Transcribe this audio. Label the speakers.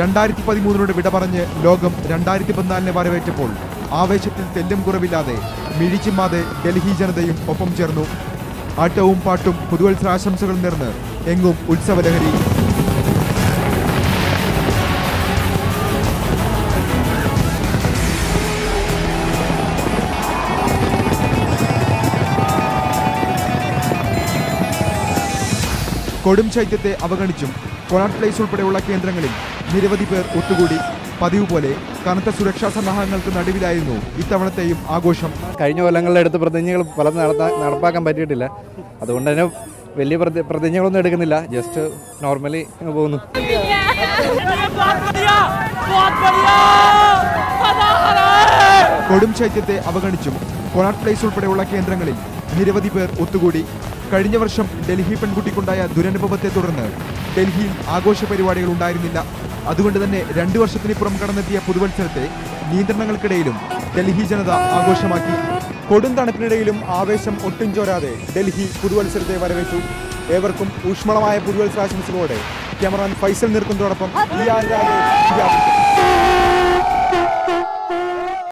Speaker 1: രണ്ടായിരത്തി പതിമൂന്നിനോട് വിട പറഞ്ഞ് ലോകം രണ്ടായിരത്തി പതിനാലിനെ വരവേറ്റപ്പോൾ ആവേശത്തിൽ തെല്ലും കുറവില്ലാതെ മിഴിച്ചുമാതെ ഡൽഹി ജനതയും ഒപ്പം ചേർന്നു. ആട്ടവും പാട്ടും പുതുവത്സരാശംസകൾ നേർന്ന് എങ്ങും ഉത്സവലഹരി. കൊടും ശൈത്യത്തെ അവഗണിച്ചും കൊണാട്ട് പ്ലേസ് ഉൾപ്പെടെയുള്ള കേന്ദ്രങ്ങളിൽ നിരവധി പേർ ഒത്തുകൂടി. പതിവ് പോലെ കനത്ത സുരക്ഷാ സന്നാഹങ്ങൾക്ക് നടുവിലായിരുന്നു ഇത്തവണത്തെയും ആഘോഷം.
Speaker 2: കഴിഞ്ഞ കൊല്ലങ്ങളിൽ എടുത്ത് പ്രതിജ്ഞകൾ പലതും നടപ്പാക്കാൻ പറ്റിയിട്ടില്ല. അതുകൊണ്ട് തന്നെ വലിയ പ്രതിജ്ഞകളൊന്നും എടുക്കുന്നില്ല. ജസ്റ്റ് നോർമലി പോകുന്നു.
Speaker 1: കൊടും ശൈത്യത്തെ അവഗണിച്ചും കൊണാട്ട് പ്ലേസ് ഉൾപ്പെടെയുള്ള കേന്ദ്രങ്ങളിൽ നിരവധി പേർ ഒത്തുകൂടി. കഴിഞ്ഞ വർഷം ഡൽഹി പെൺകുട്ടിക്കുണ്ടായ ദുരനുഭവത്തെ തുടർന്ന് ഡൽഹിയിൽ ആഘോഷ പരിപാടികൾ ഉണ്ടായിരുന്നില്ല. അതുകൊണ്ട് തന്നെ രണ്ടു വർഷത്തിനിപ്പുറം കടന്നെത്തിയ പുതുവത്സരത്തെ നിയന്ത്രണങ്ങൾക്കിടയിലും ഡൽഹി ജനത ആഘോഷമാക്കി. കൊടും തണുപ്പിനിടയിലും ആവേശം ഒട്ടും ചോരാതെ ഡൽഹി പുതുവത്സരത്തെ വരവേറ്റു. ഏവർക്കും ഊഷ്മളമായ പുതുവത്സരാശംസകളോടെ ക്യാമറാൻ ഫൈസൽ നിർക്കുന്നതോടൊപ്പം ഈ ആരാധന